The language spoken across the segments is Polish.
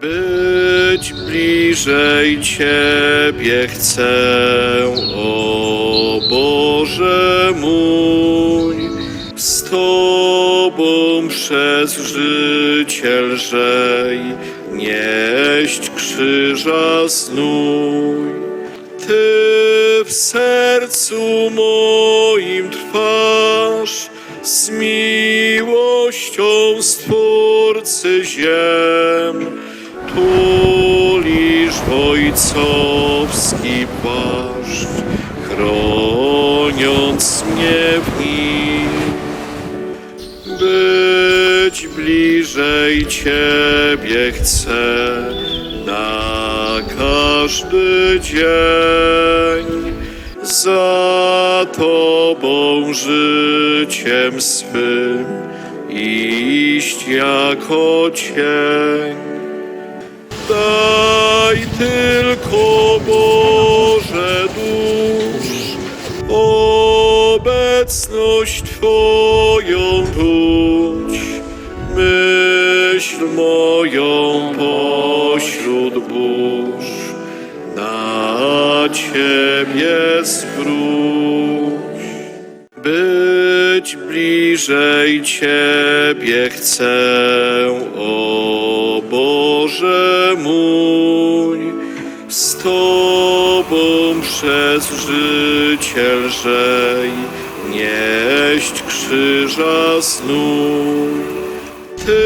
Być bliżej Ciebie chcę, o Boże mój, z Tobą przez życie lżej nieść krzyża znój. Ty w sercu moim trwasz, z miłością Stwórcy ziem, tulisz ojcowski płaszcz, chroniąc mnie w nim. Być bliżej Ciebie chcę na każdy dzień. Za Tobą życiem swym iść jako cień. Daj tylko Boże dusz, obecność Twoją czuć, myśl moją pośród burz, na Ciebie zwróć. Być bliżej Ciebie chcę, o z Tobą przez życie lżej nieść krzyża znój. Ty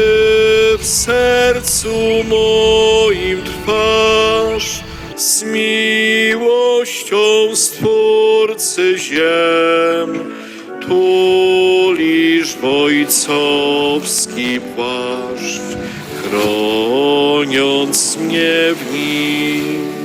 w sercu moim trwasz, z miłością Stwórcy ziem, tulisz w ojcowski płaszcz, chroniąc mnie w nim.